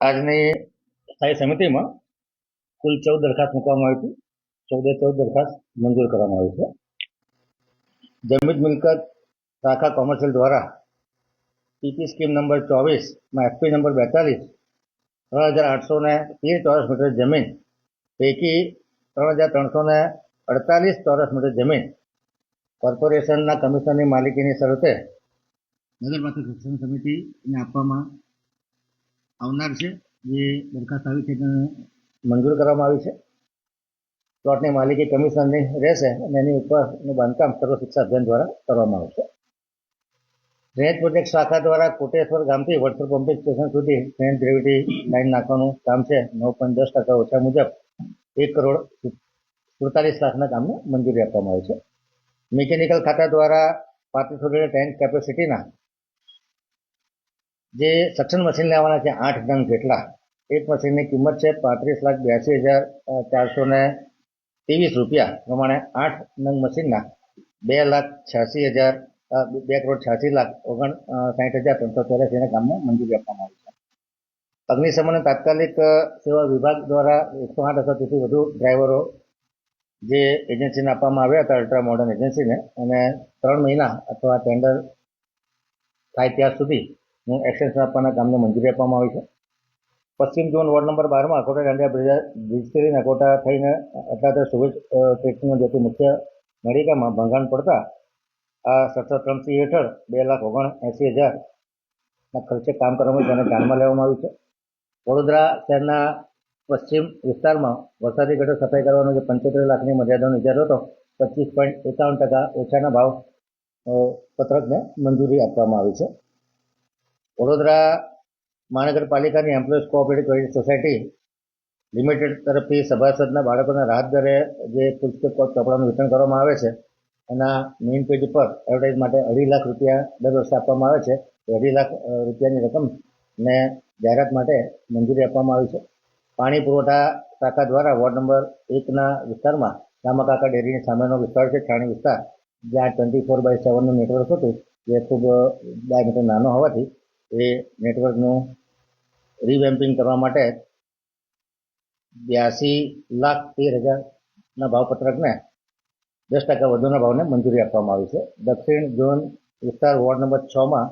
આજની સ્થાયી સમિતિમાં કુલ ચૌદ દરખાસ્ત મૂકવામાં આવી હતી. ચૌદે ચૌદ દરખાસ્ત મંજૂર કરવામાં આવી છે. જમીન મિલકત શાખા કોમર્શિયલ દ્વારા પીપી સ્કીમ નંબર ચોવીસમાં એફપી નંબર બેતાલીસ, ત્રણ હજાર આઠસો ને તેર ચોરસ મીટર જમીન, પૈકી ત્રણ હજાર ત્રણસો ને અડતાલીસ ચોરસ મીટર જમીન કોર્પોરેશનના કમિશનરની માલિકીની શરતે નગરપાલિકા શિક્ષણ સમિતિને આપવામાં આવનાર છે, જે દરખાસ્ત આવી છે તેને મંજૂર કરવામાં આવી છે. પ્લોટની માલિકી કમિશનની રહેશે અને એની ઉપરનું બાંધકામ સર્વ શિક્ષા અભિયાન દ્વારા કરવામાં આવશે. ડ્રેનેજ પ્રોજેક્ટ શાખા દ્વારા કોટેશ્વર ગામથી વડસર પંપિંગ સ્ટેશન સુધી ડ્રેનેજ ગ્રેવિટી લાઇન નાખવાનું કામ છે. નવ પોઈન્ટ દસ ટકા ઓછા મુજબ એક કરોડ સુડતાલીસ લાખના કામને મંજૂરી આપવામાં આવી છે. મિકેનિકલ ખાતા દ્વારા પાંત્રીસો ટેન્ક કેપેસિટીના જે સક્ષમ મશીન લેવાના છે, આઠ નંગ જેટલા. એક મશીનની કિંમત છે પાંત્રીસ લાખ બ્યાસી હજાર ચારસો ને ત્રેવીસ રૂપિયા. પ્રમાણે આઠ નંગ મશીનના બે લાખ છ્યાસી હજાર બે કરોડ છ્યાસી લાખ, ઓગણ સાહીઠ હજાર ત્રણસો ચોર્યાસીના કામમાં મંજૂરી આપવામાં આવી છે. અગ્નિશમન તાત્કાલિક સેવા વિભાગ દ્વારા એકસો આઠ અથવા તેથી વધુ ડ્રાઈવરો જે એજન્સીને આપવામાં આવ્યા હતા અલ્ટ્રા મોડર્ન એજન્સીને અને ત્રણ મહિના અથવા ટેન્ડર થાય ત્યાં સુધી હું એક્સટેન્શન આપવાના કામને મંજૂરી આપવામાં આવી છે. પશ્ચિમ ઝોન વોર્ડ નંબર બારમાં અકોટા દાંડિયા બ્રિજ બ્રિજથી અકોટા થઈને અટલાદર સુરેજ ટ્રેકિંગમાં જેથી મુખ્ય નળિકામાં ભંગાણ પડતા આ સત્તર ત્રણસી હેઠળ બે લાખ ઓગણ એંસી હજારના ખર્ચે કામ કરવામાં તેને ધ્યાનમાં લેવામાં આવ્યું છે. વડોદરા શહેરના પશ્ચિમ વિસ્તારમાં વરસાદી ગટર સફાઈ કરવાનો જે પંચોતેર લાખની મર્યાદાનો ઇજારો હતો, પચીસ પોઈન્ટ એકાવન ટકા ઓછાના ભાવ પત્રકને મંજૂરી આપવામાં આવી છે. વડોદરા મહાનગરપાલિકાની employees cooperative credit society limited તરફથી સભાસદના બાળકોના રાહત દરે જે પુસ્તક ચોપડાનું વિતરણ કરવામાં આવે છે, એના મેઇન પેજ ઉપર એડવર્ટાઇઝ માટે અઢી લાખ રૂપિયા દર વર્ષે આપવામાં આવે છે. એ અઢી લાખ રૂપિયાની રકમ ને જાહેરાત માટે મંજૂરી આપવામાં આવી છે. પાણી પુરવઠા શાખા દ્વારા વોર્ડ નંબર એકના વિસ્તારમાં રામાકાકા ડેરીની સામેનો વિસ્તાર છે, છાણી વિસ્તાર, જ્યાં ટ્વેન્ટી ફોર બાય સેવનનું નેટવર્ક હતું, જે ખૂબ ડાયમીટર નાનો હોવાથી એ નેટવર્કનું રિવેમ્પિંગ કરવા માટે બ્યાસી લાખ તેર હજારના ભાવપત્રકને દસ ટકા વધુના ભાવને મંજૂરી આપવામાં આવી છે. દક્ષિણ ઝોન વિસ્તાર વોર્ડ નંબર છમાં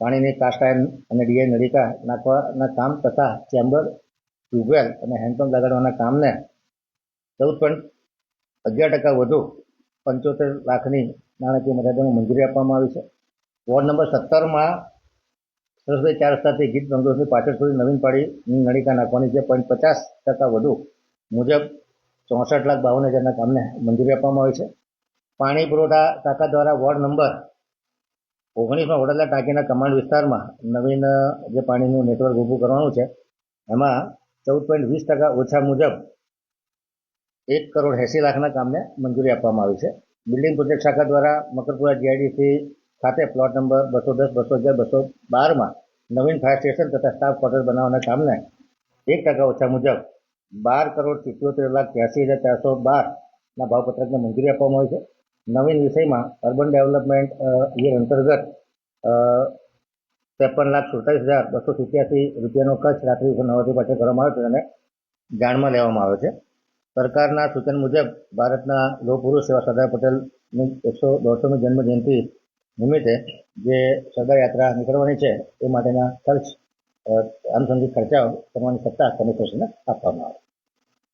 પાણીની કાસ્ટ અને ડીઆઈ નળિકા નાખવાના કામ તથા ચેમ્બર, ટ્યુબવેલ અને હેન્ડપંપ લગાડવાના કામને ચૌદ પોઈન્ટ અગિયાર ટકા વધુ પંચોતેર લાખની નાણાકીય મર્યાદામાં મંજૂરી આપવામાં આવી છે. વોર્ડ નંબર સત્તરમાં સરસભાઈ ચાર સાથે ગીત બંગલોની પાછળ સુધી નવીન પાડીની નળિકા નાખવાની છે. પોઈન્ટ પચાસ ટકા વધુ મુજબ ચોસઠ લાખ બાવન હજારના કામને મંજૂરી આપવામાં આવી છે. પાણી પુરવઠા શાખા દ્વારા વોર્ડ નંબર ઓગણીસમાં વડોદરા ટાંકીના કમાન્ડ વિસ્તારમાં નવીન જે પાણીનું નેટવર્ક ઊભું કરવાનું છે, એમાં ચૌદ પોઈન્ટ વીસ ટકા ઓછા મુજબ એક કરોડ એંસી લાખના કામને મંજૂરી આપવામાં આવી છે. બિલ્ડિંગ પ્રોજેક્ટ શાખા દ્વારા મકરપુરા જીઆઈડીસી ખાતે પ્લોટ નંબર બસો દસ, બસો અગિયાર, બસો બારમાં નવીન ફાયર સ્ટેશન તથા સ્ટાફ ક્વાર્ટર બનાવવાના કામને એક ટકા ઓછા મુજબ બાર કરોડ સિત્યોતેર લાખ ત્યાસી હજાર ચારસો બારના ભાવપત્રકને મંજૂરી આપવામાં આવી છે. નવીન વિષયમાં અર્બન ડેવલપમેન્ટ યર અંતર્ગત ત્રેપન લાખ સુડતાલીસ હજાર બસો સિત્યાસી રૂપિયાનો ખર્ચ રાત્રિ નવથી પાછળ કરવામાં આવ્યો છે અને જાણમાં લેવામાં આવ્યો છે. સરકારના સૂચન મુજબ ભારતના લોહ પુરુષ એવા સરદાર પટેલની એકસો દોઢસોમી જન્મ જયંતિ નિમિત્તે જે સરદાર યાત્રા નીકળવાની છે, એ માટેના ખર્ચ આનુષંગિક ખર્ચાઓ કરવાની સત્તા કમિશનરશ્રીને આપવામાં આવે.